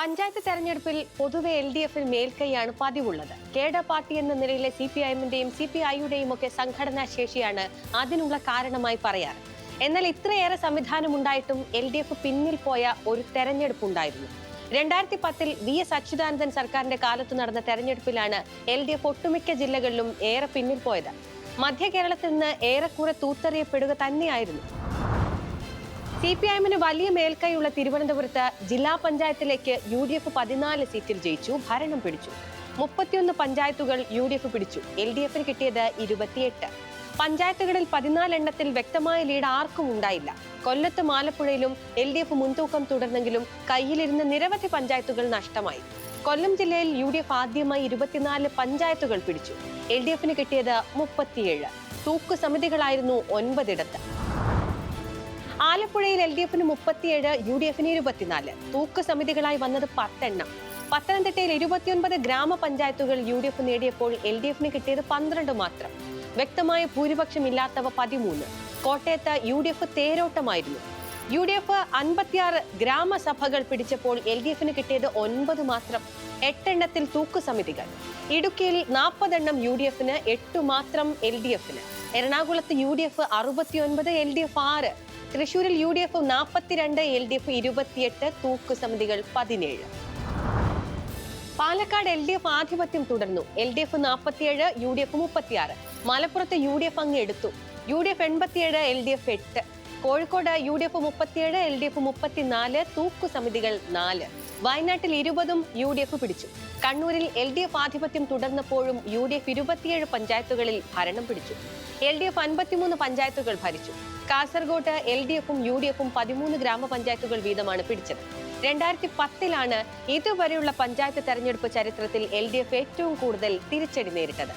പഞ്ചായത്ത് തെരഞ്ഞെടുപ്പിൽ പൊതുവെ L D എഫിൽ മേൽക്കൈയാണ് പതിവുള്ളത്. കേഡ പാർട്ടി എന്ന നിലയിലെ സി പി ഐഎമ്മിന്റെയും സി പി ഐയുടെയും ഒക്കെ സംഘടനാ ശേഷിയാണ് അതിനുള്ള കാരണമായി പറയാറ്. എന്നാൽ ഇത്രയേറെ സംവിധാനം ഉണ്ടായിട്ടും എൽ ഡി എഫ് പിന്നിൽ പോയ ഒരു തെരഞ്ഞെടുപ്പ് ഉണ്ടായിരുന്നു രണ്ടായിരത്തി പത്തിൽ വി എസ് അച്യുതാനന്ദൻ സർക്കാരിന്റെ കാലത്ത് നടന്ന തെരഞ്ഞെടുപ്പിലാണ് എൽ ഡി എഫ് ഒട്ടുമിക്ക ജില്ലകളിലും ഏറെ പിന്നിൽ പോയത്. മധ്യ കേരളത്തിൽ നിന്ന് ഏറെക്കുറെ തൂത്തെറിയപ്പെടുക തന്നെയായിരുന്നു. സി പി ഐഎമ്മിന് വലിയ മേൽക്കൈയുള്ള തിരുവനന്തപുരത്ത് ജില്ലാ പഞ്ചായത്തിലേക്ക് യു ഡി എഫ് പതിനാല് സീറ്റിൽ ജയിച്ചു ഭരണം പിടിച്ചു. മുപ്പത്തിയൊന്ന് പഞ്ചായത്തുകൾ യു ഡി എഫ് പിടിച്ചു. എൽ ഡി എഫിന് കിട്ടിയത് ഇരുപത്തിയെട്ട്. പഞ്ചായത്തുകളിൽ പതിനാലെണ്ണത്തിൽ വ്യക്തമായ ലീഡ് ആർക്കും ഉണ്ടായില്ല. കൊല്ലത്ത് ആലപ്പുഴയിലും എൽ ഡി എഫ് മുൻതൂക്കം തുടർന്നെങ്കിലും കയ്യിലിരുന്ന നിരവധി പഞ്ചായത്തുകൾ നഷ്ടമായി. കൊല്ലം ജില്ലയിൽ യു ഡി എഫ് ആദ്യമായി ഇരുപത്തിനാല് പഞ്ചായത്തുകൾ പിടിച്ചു. എൽ ഡി എഫിന് കിട്ടിയത് മുപ്പത്തിയേഴ്. തൂക്കു സമിതികളായിരുന്നു ഒൻപതിടത്ത്. ആലപ്പുഴയിൽ എൽ ഡി എഫിന് മുപ്പത്തിയേഴ് യു ഡി എഫിന് ഇരുപത്തിനാല്. തൂക്ക് സമിതികളായി വന്നത് പത്തെണ്ണം. പത്തനംതിട്ടയിൽ ഇരുപത്തിയൊൻപത് ഗ്രാമപഞ്ചായത്തുകൾ യു ഡി എഫ് നേടിയപ്പോൾ എൽ ഡി എഫിന് കിട്ടിയത് പന്ത്രണ്ട് മാത്രം. വ്യക്തമായ ഭൂരിപക്ഷം ഇല്ലാത്തവ പതിമൂന്ന്. കോട്ടയത്ത് യു ഡി എഫ് തേരോട്ടമായിരുന്നു. യു ഡി എഫ് അൻപത്തിയാറ് ഗ്രാമസഭകൾ പിടിച്ചപ്പോൾ എൽ ഡി എഫിന് കിട്ടിയത് ഒൻപത് മാത്രം. എട്ടെണ്ണത്തിൽ തൂക്ക് സമിതികൾ. ഇടുക്കിയിൽ നാൽപ്പതെണ്ണം യു ഡി എഫിന് എട്ടു മാത്രം എൽ ഡി എഫിന്. എറണാകുളത്ത് യു ഡി എഫ് അറുപത്തിയൊൻപത് എൽ ഡി എഫ് ആറ്. തൃശൂരിൽ യു ഡി എഫ് നാൽപ്പത്തിരണ്ട് എൽ ഡി എഫ് ഇരുപത്തിയെട്ട് തൂക്കു സമിതികൾ പതിനേഴ്. പാലക്കാട് എൽ ഡി എഫ് ആധിപത്യം തുടർന്നു. എൽ ഡി എഫ് നാൽപ്പത്തിയേഴ് യു ഡി എഫ് മുപ്പത്തിയാറ്. മലപ്പുറത്ത് യു ഡി എഫ് അങ്ങ് എടുത്തു. യു ഡി എഫ് എൺപത്തിയേഴ് എൽ ഡി എഫ് എട്ട്. കോഴിക്കോട് യു ഡി എഫ് മുപ്പത്തിയേഴ് എൽ ഡി എഫ് മുപ്പത്തിനാല് തൂക്കു സമിതികൾ നാല്. വയനാട്ടിൽ ഇരുപതും യു ഡി എഫ് പിടിച്ചു. കണ്ണൂരിൽ എൽ ഡി എഫ് ആധിപത്യം തുടർന്നപ്പോഴും യു ഡി എഫ് ഇരുപത്തിയേഴ് പഞ്ചായത്തുകളിൽ ഭരണം പിടിച്ചു. എൽ ഡി എഫ് അൻപത്തിമൂന്ന് പഞ്ചായത്തുകൾ ഭരിച്ചു. കാസർഗോഡ് എൽ ഡി എഫും യു ഡി എഫും പതിമൂന്ന് ഗ്രാമപഞ്ചായത്തുകൾ വീതമാണ് പിടിച്ചത്. രണ്ടായിരത്തി പത്തിലാണ് ഇതുവരെയുള്ള പഞ്ചായത്ത് തെരഞ്ഞെടുപ്പ് ചരിത്രത്തിൽ എൽ ഡി എഫ് ഏറ്റവും കൂടുതൽ തിരിച്ചടി നേരിട്ടത്.